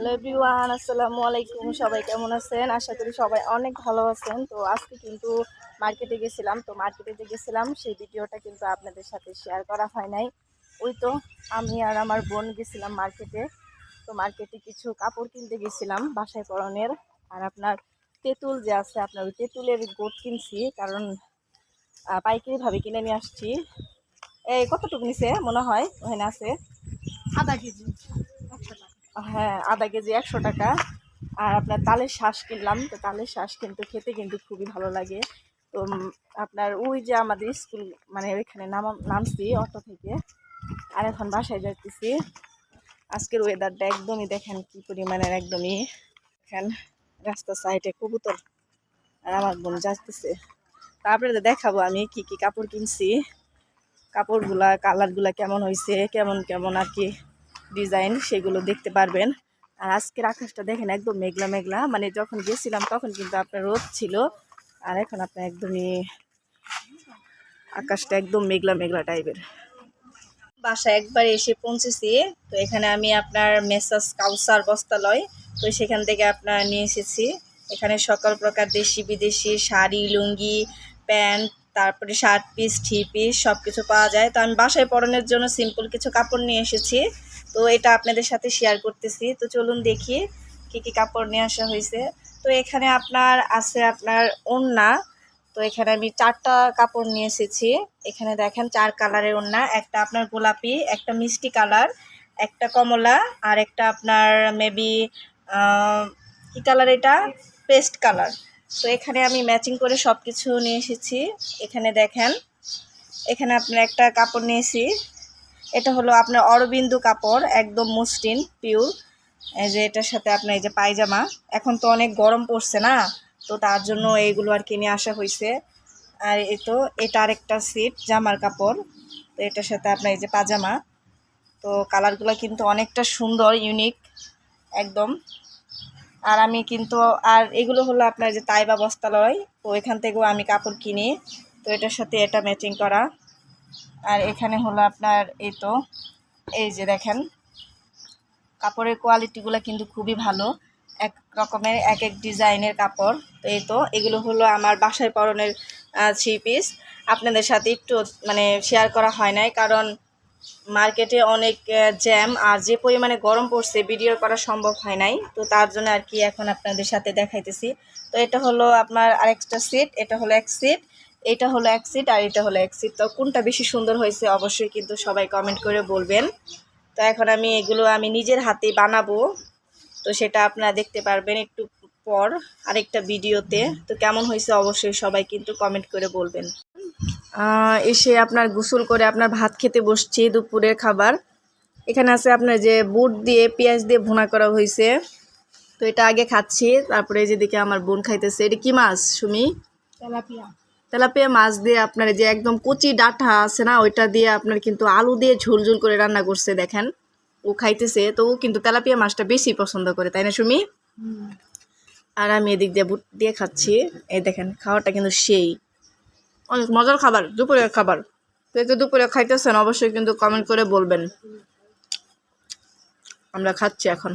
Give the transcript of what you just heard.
Hello everyone আসসালামু আলাইকুম। সবাই কেমন আছেন? আশা করি সবাই অনেক ভালো আছেন। তো আজকে কিন্তু মার্কেটে গেছিলাম। তো মার্কেটে যে গেছিলাম, সেই ভিডিওটা কিন্তু আপনাদের সাথে শেয়ার করা হয় নাই। ওই তো আমি আর আমার বোন গেছিলাম মার্কেটে। তো মার্কেটে কিছু কাপড় কিনতে গেছিলাম, বাসায় পরনের। আর আপনার তেঁতুল যে আছে, আপনার ওই তেঁতুলের গোট কিনছি, কারণ পাইকারিভাবে কিনে নিয়ে আসছি। এই কতটুকু নিছে? মনে হয়, ওখানে আছে। আধা কেজি। হ্যাঁ আধা কেজি একশো টাকা। আর আপনার তালের শ্বাস কিনলাম। তো তালের শ্বাস কিন্তু খেতে কিন্তু খুবই ভালো লাগে। তো আপনার ওই যে আমাদের স্কুল মানে ওইখানে নাম, নামছি অটো থেকে। আর এখন বাসায় যাইতেছি। আজকের ওয়েদারটা একদমই দেখেন কি পরিমাণের, একদমই দেখেন রাস্তার সাইডে কবুতর আর আমার বোন যাচ্ছে তারপরে দেখাবো আমি কি কি কাপড় কিনছি। কাপড়গুলা কালারগুলা কেমন হয়েছে কেমন কেমন আর কি। ডিজাইন সেগুলো দেখতে পারবেন। আর আজকের আকাশটা দেখেন একদম মেঘলা মেঘলা। মানে যখন গেছিলাম তখন কিন্তু আপনার রোদ ছিল। আর এখন আপনার একদমই আকাশটা একদম মেঘলা মেঘলা টাইপের। বাসা একবার এসে পৌঁছেছি। তো এখানে আমি আপনার মেসাস কাউসার বস্তালয়। তো সেখান থেকে আপনার নিয়ে এসেছি। এখানে সকল প্রকার দেশি বিদেশি শাড়ি, লুঙ্গি, প্যান্ট তারপরে শার্ট পিস থ্রি পিস সব কিছু পাওয়া যায়। তো আমি বাসায় পরনের জন্য সিম্পল কিছু কাপড় নিয়ে এসেছি। তো এটা আপনাদের সাথে শেয়ার করতেছি। তো চলুন দেখি কি কি কাপড় নিয়ে আসা হয়েছে। তো এখানে আপনার, আছে আপনার ওড়না। তো এখানে আমি চারটা কাপড় নিয়ে এসেছি। এখানে দেখেন চার কালারের ওড়না। একটা আপনার গোলাপি, একটা মিষ্টি কালার একটা কমলা, আর একটা আপনার মেবি কি কালার এটা? পেস্ট কালার তো এখানে আমি ম্যাচিং করে সব কিছু নিয়ে এসেছি। এখানে দেখেন, এখানে আপনার একটা কাপড় নিয়েছি। এটা হলো আপনার অরবিন্দু কাপড়, একদম মসৃণ পিওর এই যে এটার সাথে আপনার এই যে পায়জামা। এখন তো অনেক গরম পড়ছে না, তো তার জন্য এইগুলো আর কিনে আসা হয়েছে। আর এ তো, এটা আরেকটা সিট জামার কাপড়। তো এটার সাথে আপনার এই যে পাজামা তো কালারগুলো কিন্তু অনেকটা সুন্দর ইউনিক একদম। আর আমি কিন্তু, আর এগুলো হলো আপনার যে তাইবা বস্তালয় তো এখান থেকেও আমি কাপড় কিনি, তো এটার সাথে এটা ম্যাচিং করা। আর এখানে হলো আপনার এই তো, এই যে দেখেন, কাপড়ের কোয়ালিটিগুলো কিন্তু খুবই ভালো, এক রকমের এক এক ডিজাইনের কাপড়, তো এই তো, এগুলো হলো আমার বাসায় পরনের থ্রি পিস আপনাদের সাথে একটু মানে শেয়ার করা হয় নাই, কারণ মার্কেটে অনেক জ্যাম আর যে পরিমাণে গরম পড়ছে, ভিডিও করা সম্ভব হয় নাই। তো তার জন্য আর কি এখন আপনাদের সাথে দেখাইতেছি। তো এটা হলো আপনার আরেকটা সিট এটা হলো এক সিট এটা হলো এক সিট আর এটা হলো এক সিট তো কোনটা বেশি সুন্দর হয়েছে অবশ্যই কিন্তু সবাই কমেন্ট করে বলবেন। তো এখন আমি এগুলো আমি নিজের হাতে বানাবো। তো সেটা আপনারা দেখতে পারবেন একটু পর আরেকটা ভিডিওতে। তো কেমন হয়েছে অবশ্যই সবাই কিন্তু কমেন্ট করে বলবেন। এসে আপনার গোসল করে আপনার ভাত খেতে বসছি দুপুরের খাবার। এখানে আছে আপনার যে বুট দিয়ে পেঁয়াজ দিয়ে ভুনা করা হয়েছে। তো এটা আগে খাচ্ছি তারপরে যেদিকে আমার বোন খাইতেছে। এটা কি মাছ সুমি? তেলাপিয়া। তেলাপিয়া মাছ দিয়ে আপনার যে একদম কচি ডাঁটা আছে না ওইটা দিয়ে আপনার কিন্তু আলু দিয়ে ঝোল ঝোল করে রান্না করছে দেখেন। ও খাইতেছে তো ও কিন্তু তেলাপিয়া মাছটা বেশি পছন্দ করে তাই না সুমি? আর আমি এদিক দিয়ে বুট দিয়ে খাচ্ছি। এই দেখেন খাওয়াটা কিন্তু সেই। অনেক মজার খাবার, দুপুরের খাবার। তো দুপুরে খাইতেছেন, অবশ্যই কিন্তু কমেন্ট করে বলবেন। আমরা খাচ্ছি এখন।